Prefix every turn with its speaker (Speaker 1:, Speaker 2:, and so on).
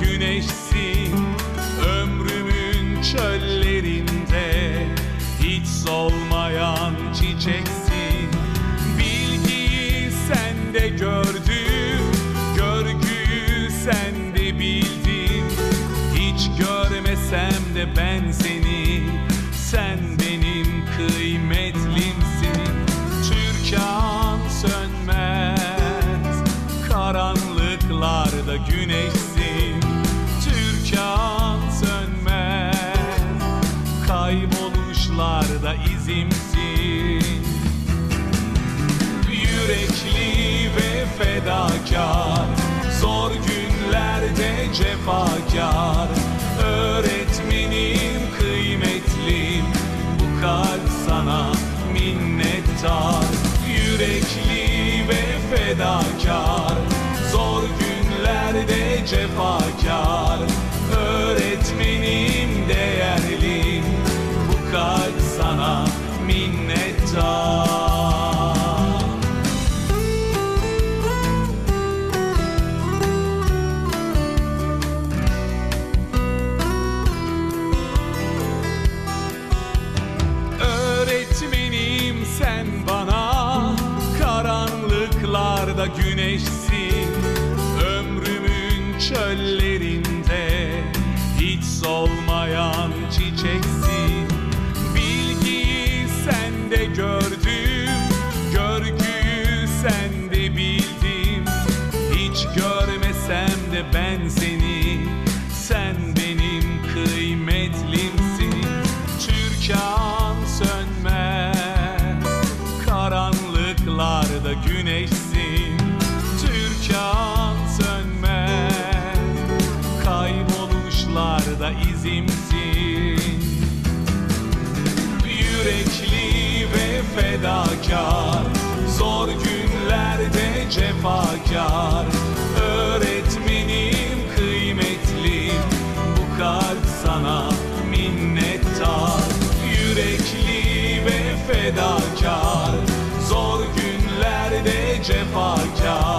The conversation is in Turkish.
Speaker 1: güneşsin. Ömrümün çöllerinde Hiç solmayan çiçeksin. Bilgiyi sende gördüm Görgüyü sende bildim Hiç görmesem de ben seni Sen benim kıymetlimsin. Türkan sönmez Karanlık Karanlıklarda güneşsin Türkan sönmez. Kayboluşlarda izimsin. Yürekli ve fedakar Zor günlerde cefakar. Öğretmenim kıymetlim Bu kalp sana minnettar. Yürekli ve fedakar cefakar Öğretmenim değerlim Bu kalp sana minnettar. Sen bana Karanlıklarda güneşsin solmayan çiçeksin. Bilgiyi sende gördüm Görgüyü sende bildim Hiç görmesem de ben seni Sen benim kıymetlimsin. Türkan sönmez Karanlıklarda güneşsin Kayboluşlarda izimsin Yürekli ve fedakar Zor günlerde cefakar. Öğretmenim kıymetlim Bu kalp sana minnettar. Yürekli ve fedakar Zor günlerde cefakar